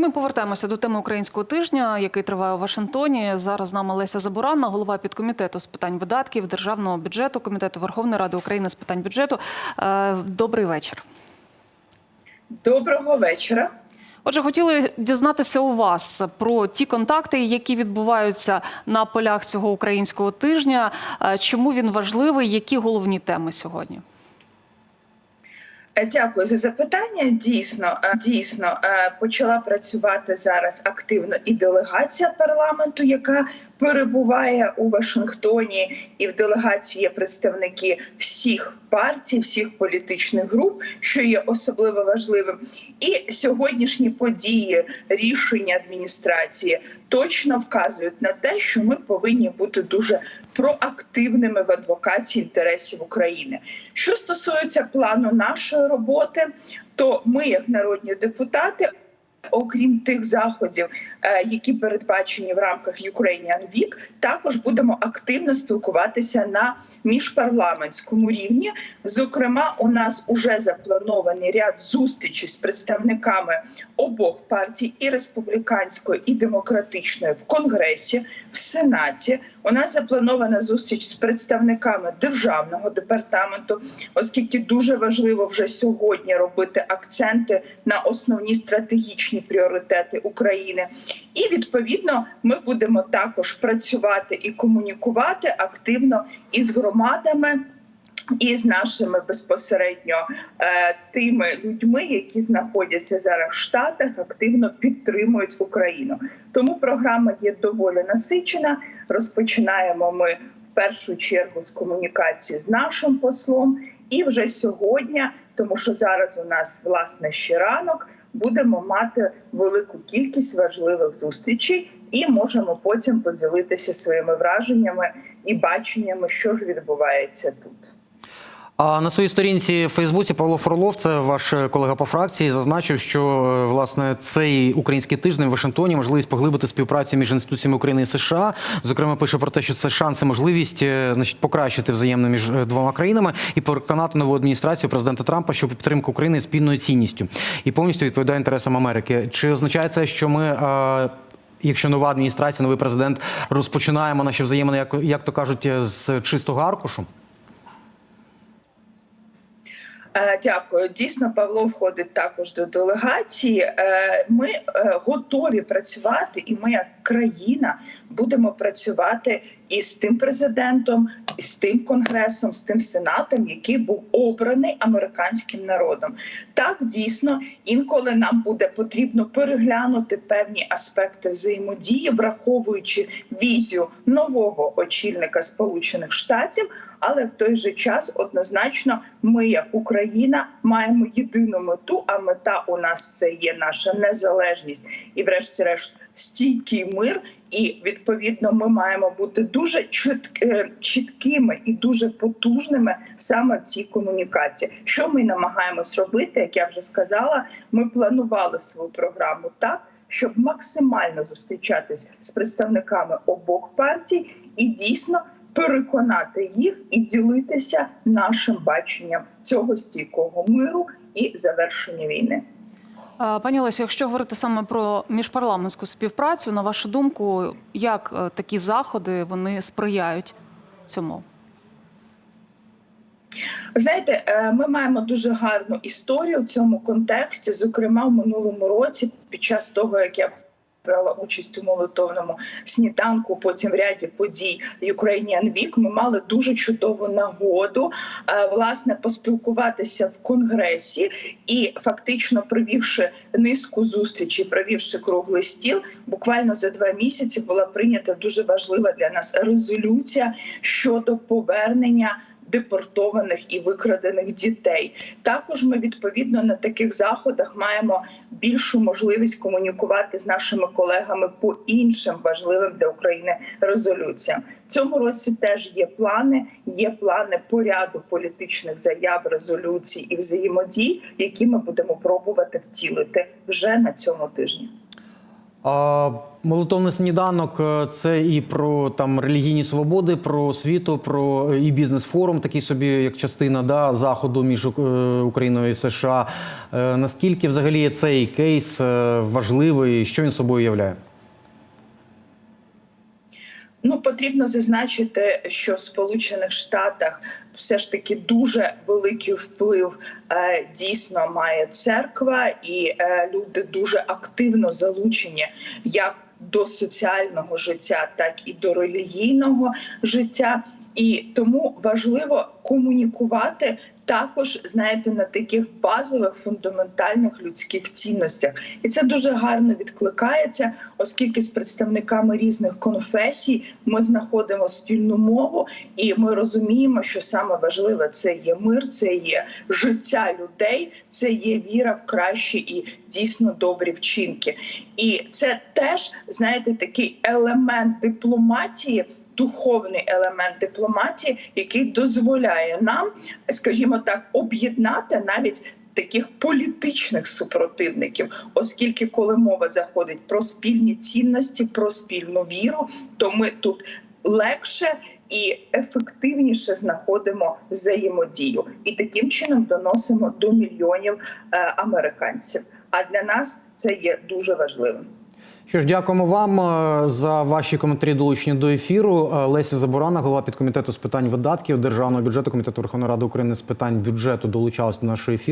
ми повертаємося до теми українського тижня, який триває у Вашингтоні. Зараз з нами Леся Забуранна, голова підкомітету з питань видатків державного бюджету комітету Верховної Ради України з питань бюджету. Е, Добрий вечір. Доброго вечора. Отже, хотіли дізнатися у вас про ті контакти, які відбуваються на полях цього українського тижня. Е, Чому він важливий? Які головні теми сьогодні? Е, Дякую за запитання. Дійсно, е, дійсно е, почала працювати зараз активно і делегація парламенту, яка перебуває у Вашингтоні, і в делегації є представники всіх партій, всіх політичних груп, що є особливо важливим. І сьогоднішні події, рішення адміністрації точно вказують на те, що ми повинні бути дуже проактивними в адвокації інтересів України. Що стосується плану нашої роботи, то ми, як народні депутати, окрім тих заходів, е, які передбачені в рамках Ukrainian Week, також будемо активно спілкуватися на міжпарламентському рівні. Зокрема, у нас уже запланований ряд зустрічей з представниками обох партій і республіканської, і демократичної в Конгресі, в Сенаті. У нас запланована зустріч з представниками державного департаменту, оскільки дуже важливо вже сьогодні робити акценти на основні стратегічні пріоритети України. І відповідно ми будемо також працювати і комунікувати активно із громадами. І з нашими безпосередньо е, тими людьми, які знаходяться зараз в Штатах, активно підтримують Україну. Тому програма є доволі насичена. Розпочинаємо ми в першу чергу з комунікації з нашим послом, і вже сьогодні, тому що зараз у нас власне ще ранок, будемо мати велику кількість важливих зустрічей, і можемо потім поділитися своїми враженнями і баченнями, що ж відбувається тут. А на своїй сторінці в Фейсбуці Павло Фролов, це ваш колега по фракції, зазначив, що е, власне цей український тиждень в Вашингтоні можливість поглибити співпрацю між інституціями України і США. Зокрема, пише про те, що це шанс і можливість е, значить покращити взаємно між е, двома країнами і переконати нову адміністрацію президента Трампа, що підтримка України спільною цінністю і повністю відповідає інтересам Америки. Чи означає це, що ми? Якщо нова адміністрація, новий президент розпочинаємо наші взаємини, як, як то кажуть, з чистого аркушу? Е, Дякую. Дійсно, Павло входить також до делегації. Е, Ми е, готові працювати, і ми, як країна, будемо працювати із тим президентом, із тим конгресом, з тим сенатом, який був обраний американським народом. Так дійсно інколи нам буде потрібно переглянути певні аспекти взаємодії, враховуючи візію нового очільника Сполучених Штатів. Але в той же час однозначно ми, як Україна, маємо єдину мету. А мета у нас це є наша незалежність і, врешті-решт, стійкий мир. І відповідно ми маємо бути дуже е, чіткими і дуже потужними саме в цій комунікації. Що ми намагаємось робити, як я вже сказала, ми планували свою програму так. Щоб максимально зустрічатись з представниками обох партій і дійсно переконати їх і ділитися нашим баченням цього стійкого миру і завершення війни. Е, Пані Лесю, якщо говорити саме про міжпарламентську співпрацю, на вашу думку, як е, такі заходи вони сприяють цьому? Знаєте, е, ми маємо дуже гарну історію в цьому контексті. Зокрема, в минулому році, під час того, як я брала участь у молитовному сніданку, потім в ряді подій Ukrainian Week, ми мали дуже чудову нагоду е, власне поспілкуватися в конгресі і фактично провівши низку зустрічей, провівши круглий стіл, буквально за два місяці була прийнята дуже важлива для нас резолюція щодо повернення депортованих і викрадених дітей. Також ми відповідно на таких заходах маємо більшу можливість комунікувати з нашими колегами по іншим важливим для України резолюціям. Цьому році теж є плани. Є плани по ряду політичних заяв, резолюцій і взаємодій, які ми будемо пробувати втілити вже на цьому тижні. А, Молитовний сніданок е, це і про там релігійні свободи, про освіту, про е, і бізнес-форум, такий собі як частина да, заходу між е, Україною і США. Наскільки взагалі цей кейс важливий, що він собою являє? Ну потрібно зазначити, що в Сполучених Штатах все ж таки дуже великий вплив е, дійсно має церква, і е, люди дуже активно залучені як до соціального життя, так і до релігійного життя. І тому важливо комунікувати також, знаєте, на таких базових фундаментальних людських цінностях, і це дуже гарно відкликається, оскільки з представниками різних конфесій ми знаходимо спільну мову, і ми розуміємо, що саме важливе це є мир, це є життя людей, це є віра в кращі і дійсно добрі вчинки. І це теж знаєте такий елемент дипломатії. Духовний елемент дипломатії, який дозволяє нам, скажімо так, об'єднати навіть таких політичних супротивників, оскільки коли мова заходить про спільні цінності, про спільну віру, то ми тут легше і ефективніше знаходимо взаємодію, і таким чином доносимо до мільйонів е, американців. А для нас це є дуже важливим. Що ж, дякуємо вам е, за ваші коментарі долучені до ефіру. Е, Леся Заборана, голова підкомітету з питань видатків Державного бюджету Комітету Верховної Ради України з питань бюджету, долучалась до нашого ефіру.